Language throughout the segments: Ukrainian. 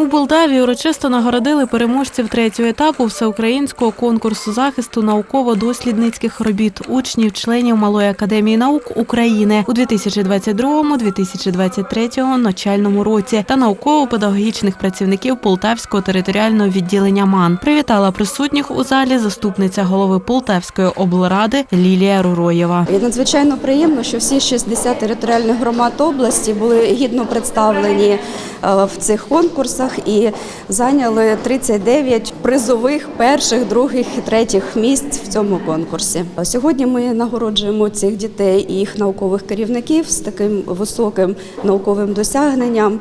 У Болдаві урочисто нагородили переможців третього етапу всеукраїнського конкурсу захисту науково-дослідницьких робіт учнів, членів Малої академії наук України у 2022-2023 навчальному році та науково-педагогічних працівників Полтавського територіального відділення МАН. Привітала присутніх у залі заступниця голови Полтавської облради Лілія Руроєва. Надзвичайно приємно, що всі 60 територіальних громад області були гідно представлені е, в цих конкурсах і зайняли 39 призових перших, других і третіх місць в цьому конкурсі. Сьогодні ми нагороджуємо цих дітей і їх наукових керівників з таким високим науковим досягненням.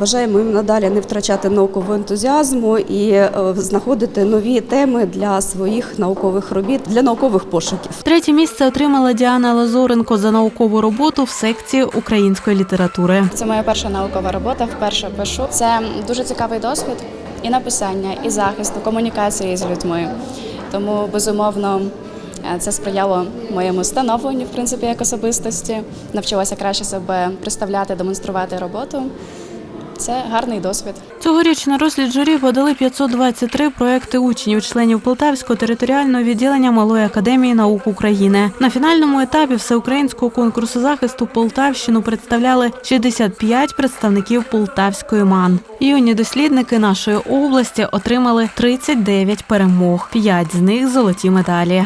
Бажаємо їм надалі не втрачати наукового ентузіазму і е, знаходити нові теми для своїх наукових робіт, для наукових пошуків. Третє місце отримала Діана Лазоренко за наукову роботу в секції української літератури. Це моя перша наукова робота. Вперше пишу. Це дуже цікавий досвід і написання, і захисту, комунікації з людьми. Тому безумовно е, це сприяло моєму становленню, в принципі, як особистості. Навчилася краще себе представляти, демонструвати роботу. Це гарний досвід. Цьогоріч на розгляд журі подали 523 проекти учнів, членів Полтавського територіального відділення Малої академії наук України. На фінальному етапі всеукраїнського конкурсу захисту Полтавщину представляли 65 представників Полтавської МАН. Юні дослідники нашої області отримали 39 перемог, 5 з них золоті медалі.